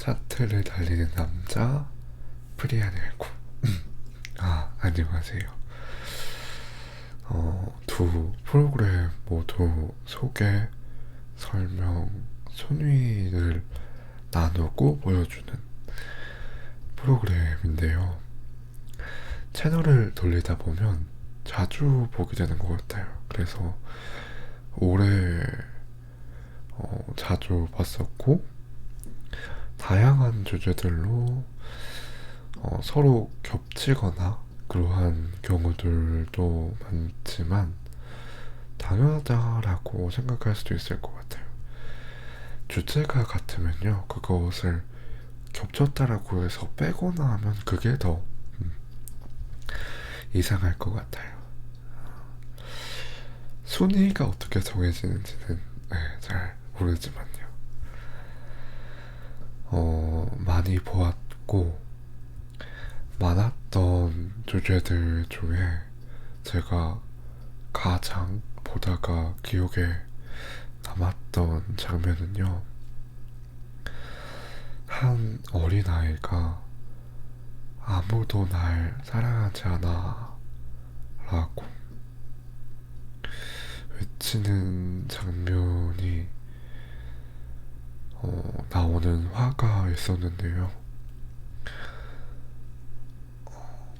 차트를 달리는 남자 프리한 일구 아 안녕하세요. 어, 두 프로그램 모두 소개 설명 순위를 나누고 보여주는 프로그램인데요. 채널을 돌리다 보면 자주 보게 되는 것 같아요. 그래서 올해 어, 자주 봤었고 다양한 주제들로 어, 서로 겹치거나 그러한 경우들도 많지만 당연하다라고 생각할 수도 있을 것 같아요. 주제가 같으면요, 그것을 겹쳤다라고 해서 빼거나 하면 그게 더 음, 이상할 것 같아요. 순위가 어떻게 정해지는지는 네, 잘 모르지만요. 어, 많이 보았고, 많았던 주제들 중에 제가 가장 보다가 기억에 남았던 장면은요. 한 어린아이가 아무도 날 사랑하지 않아 라고 외치는 장면이 어, 나오는 화가 있었는데요.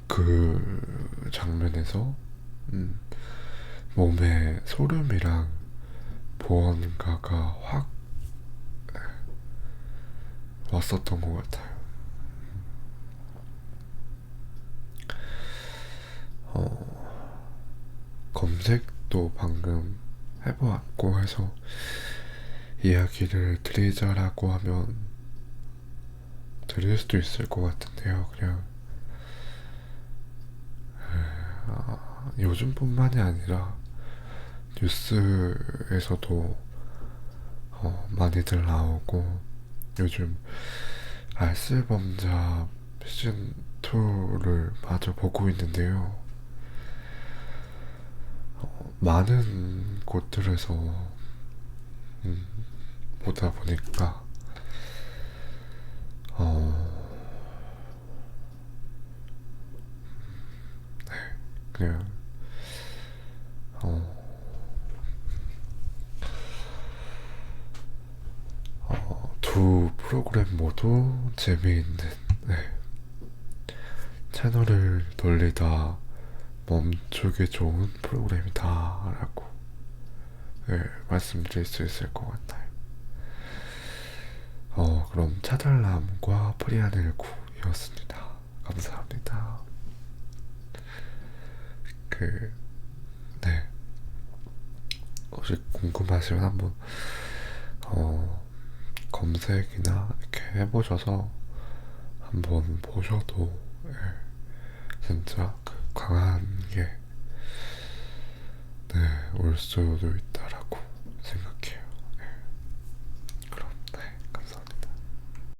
그 장면에서 음, 몸에 소름이랑 무언가가 확 왔었던 것 같아요. 어, 검색도 방금 해보았고 해서 이야기를 드리자라고 하면 드릴 수도 있을 것 같은데요. 그냥 아, 요즘뿐만이 아니라 뉴스에서도 어, 많이들 나오고 요즘 알쓸범잡 시즌 2를 마저 보고 있는데요. 어, 많은 곳들에서 음, 보다 보니까 어, 네, 그냥 어, 어, 두 프로그램 모두 재미있는 네. 채널을 돌리다 멈추기 좋은 프로그램이다라고 네, 말씀드릴 수 있을 것 같아요. 어, 그럼 차달남과 프리아넬구이었습니다. 감사합니다. 그, 네. 혹시 궁금하시면 한번, 어, 검색이나 이렇게 해보셔서 한번 보셔도, 예, 진짜 그 강한 게, 네, 올 수도 있